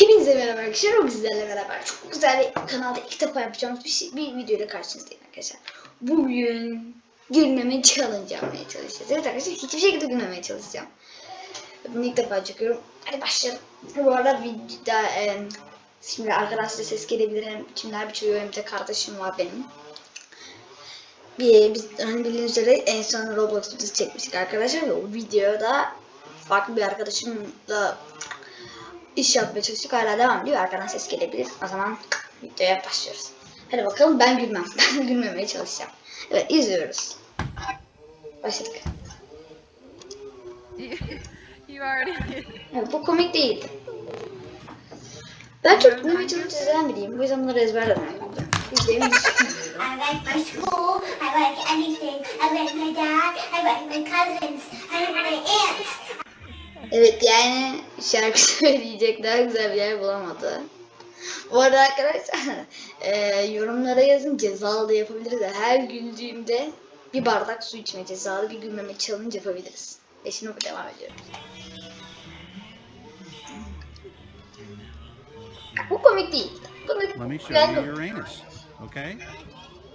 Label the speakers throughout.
Speaker 1: Hepinize merhaba arkadaşlar. O bizlerle beraber çok güzel bir kanalda ilk defa yapacağımız bir, şey, bir videoyla karşınızdayım arkadaşlar. Bugün gülmeme challenge yapmaya çalışacağız. Evet arkadaşlar hiçbir şekilde gülmemeye çalışacağım. Bunu ilk defa çekiyorum. Hadi başlayalım. Bu arada videoda e, şimdi arkadaşlar ses gelebilir. Hem kimler çocuğu hem de kardeşim var benim. Bir, biz hani bildiğiniz üzere en son Roblox videosu çekmiştik arkadaşlar ve o videoda farklı bir arkadaşımla iş yapmaya çalıştık. Hala devam ediyor. Arkadan ses gelebilir. O zaman videoya başlıyoruz. Hadi bakalım ben gülmem. Ben gülmemeye çalışacağım. Evet izliyoruz. Başladık. Evet, bu komik değildi. Ben çok gülmeye çalışan biriyim. Bu yüzden bunları ezberledim. İzleyin.
Speaker 2: I like my school. I like anything. I like my dad. I like my cousins. I like my aunts.
Speaker 1: Evet yani şarkı söyleyecek daha güzel bir yer bulamadı. Bu arada arkadaşlar e, yorumlara yazın cezalı da yapabiliriz. Her güldüğümde bir bardak su içme cezalı bir gülmeme challenge yapabiliriz. Ve şimdi bu devam ediyoruz. Bu komik değil. Komik.
Speaker 3: Let me show
Speaker 1: Ben-
Speaker 3: you Uranus, okay?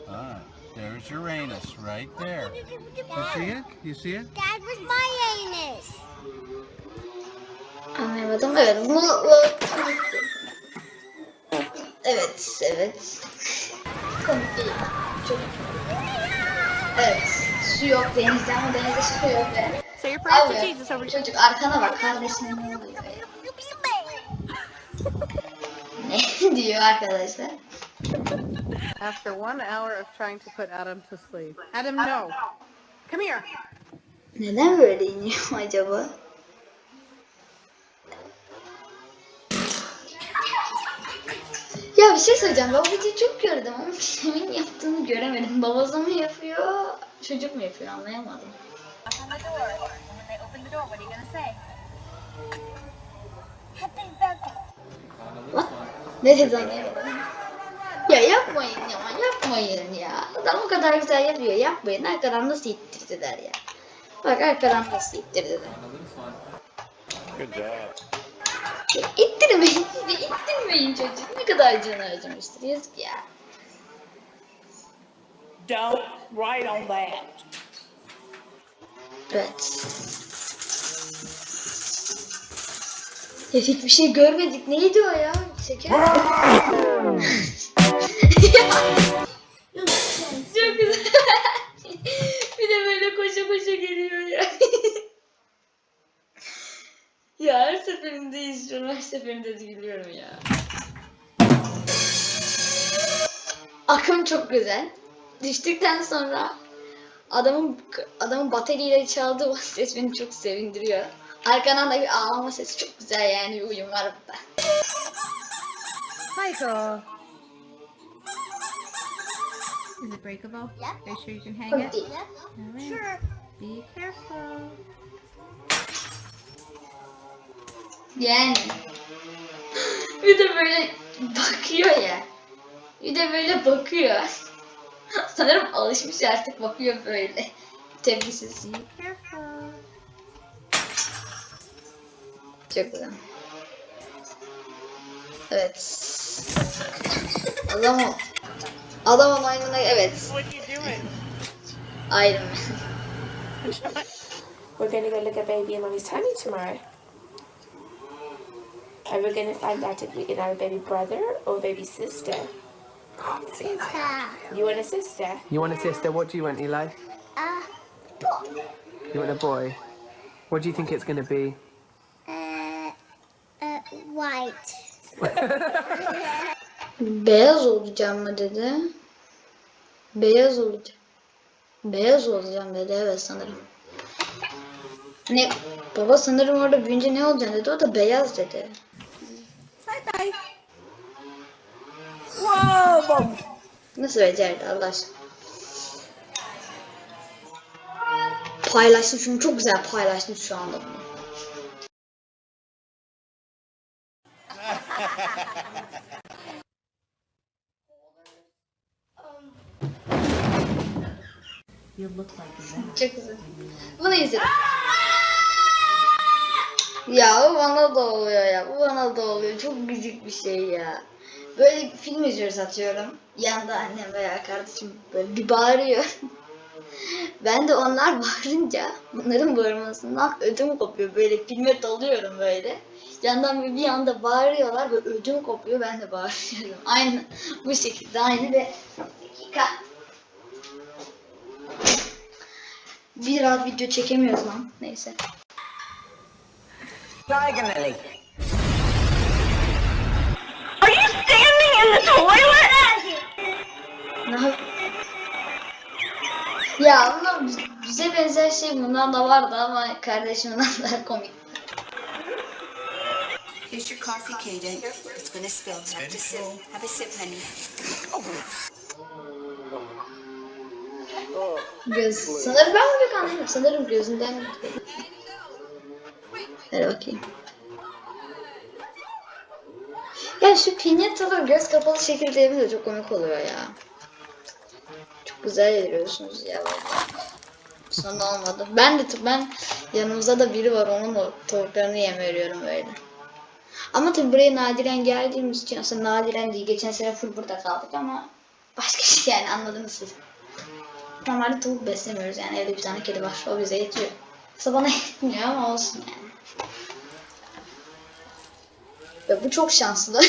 Speaker 3: Ah, there's Uranus right there. You see it? You see it?
Speaker 2: Dad was my anus.
Speaker 1: Anlayamadım. Evet. Bu, bu. Evet. Evet. Komik değil. Çok Evet. Su yok denizde ama denizde su yok ve Abi çocuk arkana bak kardeşine ne oluyor? Ne diyor arkadaşlar?
Speaker 4: After one hour of trying to put Adam to sleep. Adam, no. Come here.
Speaker 1: Neden böyle iniyor acaba? Bir şey söyleyeceğim. Ben bu videoyu çok gördüm ama kimin yaptığını göremedim. Babası mı yapıyor, çocuk mu yapıyor anlayamadım.
Speaker 2: What?
Speaker 1: Ne dedi anlayamadım. Ya yapmayın ya, yapmayın ya. Adam o kadar güzel yapıyor, yapmayın. Arkadan nasıl ittirdiler ya. Bak arkadan nasıl ittirdiler.
Speaker 5: Good job.
Speaker 1: İttirmeyin, işte ittirmeyin çocuğu. Ne kadar canı acımıştır, yazık ya.
Speaker 6: Don't write on that.
Speaker 1: Evet. Ya hiçbir şey görmedik. Neydi o ya? Şeker. seferinde de gülüyorum ya. Akım çok güzel. Düştükten sonra adamın adamın bataryayla çaldığı ses beni çok sevindiriyor. Arkadan da bir ağlama sesi çok güzel yani bir uyum var burada.
Speaker 7: Michael. Is it breakable?
Speaker 2: Yep.
Speaker 7: Are you sure you can hang it?
Speaker 1: değil.
Speaker 7: Alright.
Speaker 2: Sure.
Speaker 7: Be careful.
Speaker 1: Yani. Bir de böyle bakıyor ya. Bir de böyle bakıyor. Sanırım alışmış artık bakıyor böyle.
Speaker 7: Careful.
Speaker 1: Çok güzel. Evet. Adam o. Adam evet.
Speaker 6: Are you doing?
Speaker 1: Iron Man.
Speaker 8: We're gonna go look at baby and mommy's tummy tomorrow. And we're gonna find out if we can have a baby brother or a baby sister. Sister. You want a sister?
Speaker 9: You want a sister? What do you want, Eli?
Speaker 2: Uh,
Speaker 9: You want a boy? What do you think it's going to be?
Speaker 2: uh, uh, white.
Speaker 1: Beyaz olacağım mı dedi. Beyaz olacağım. Beyaz olacağım dedi evet sanırım. Ne? Baba sanırım orada büyünce ne olacaksın dedi. O da beyaz dedi.
Speaker 6: Bye bye. Whoa!
Speaker 1: Nasıl becerdi Allah aşkına? Paylaştım şunu çok güzel paylaştım şu anda bunu. Çok güzel. Bunu izledim. Ya bu bana da oluyor ya. Bu bana da oluyor. Çok gıcık bir şey ya. Böyle film izliyoruz atıyorum. Yanda annem veya kardeşim böyle bir bağırıyor. ben de onlar bağırınca bunların bağırmasından ödüm kopuyor. Böyle filme dalıyorum böyle. Yandan bir, bir anda bağırıyorlar böyle ödüm kopuyor ben de bağırıyorum. Aynı bu şekilde aynı ve dakika. Bir rahat video çekemiyoruz lan. Neyse.
Speaker 6: Diagonally.
Speaker 2: Are you standing in the toilet?
Speaker 1: Yap- Ya bunlar bize benzer şey bundan da vardı ama kardeşimden daha komik.
Speaker 10: Here's your coffee, Kaden. It's gonna spill. Have a sip. Have a sip, honey.
Speaker 1: Göz. Sanırım ben bunu kanıyorum. Sanırım gözünden. Hadi bakayım. Ya şu pinyataları göz kapalı şekilde yapınca çok komik oluyor ya. Çok güzel yediriyorsunuz ya. Sonra olmadı. Ben de ben yanımızda da biri var onun tavuklarını yem veriyorum böyle. Ama tabii buraya nadiren geldiğimiz için aslında nadiren değil. Geçen sene full burada kaldık ama başka şey yani anladınız siz. Normalde tavuk beslemiyoruz yani evde bir tane kedi var. O bize yetiyor. Aslında bana yetmiyor ama olsun yani. Ve bu çok şanslı.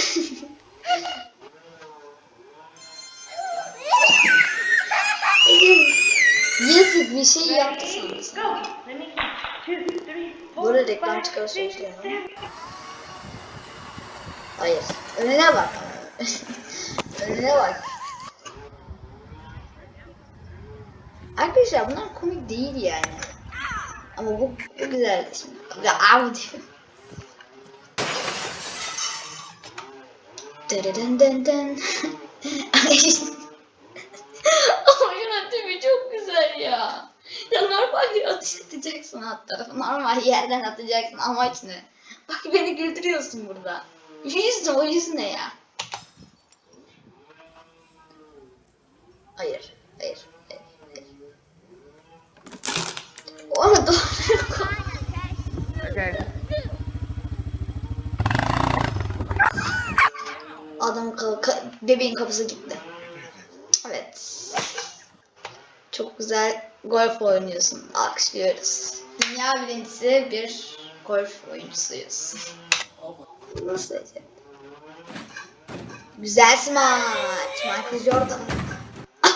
Speaker 1: Yazık bir şey yaptı sanırsam. Arada reklam çıkarsa yani. Hayır. Önüne bak. Önüne bak. Arkadaşlar bunlar komik değil yani. Ama bu. Ya av diyor. Dırırın dın dın. Ama şunun tipi çok güzel ya. Ya normalde atış atacaksın tarafı. Normal yerden atacaksın. Amaç ne? Bak beni güldürüyorsun burada. Yüz ne o yüz ne ya? Hayır. hayır. Onu doğru koy.
Speaker 4: Okay.
Speaker 1: Adam ka- ka- bebeğin kafası gitti. Evet. Çok güzel golf oynuyorsun. Alkışlıyoruz. Dünya birincisi bir golf oyuncusuyuz. Nasıl diyeceğim? Güzel smaç. Michael Jordan.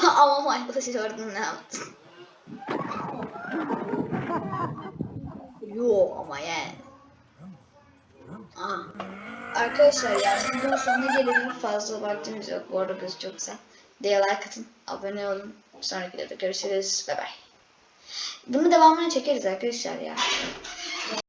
Speaker 1: Ama Michael Jordan ne yaptı? Yo ama yani. Aa. Arkadaşlar yani videonun sonuna gelelim. Fazla vaktimiz yok. Bu arada kız çok güzel. Diğer like atın. Abone olun. Sonraki videoda görüşürüz. Bay bay. Bunun devamını çekeriz arkadaşlar ya.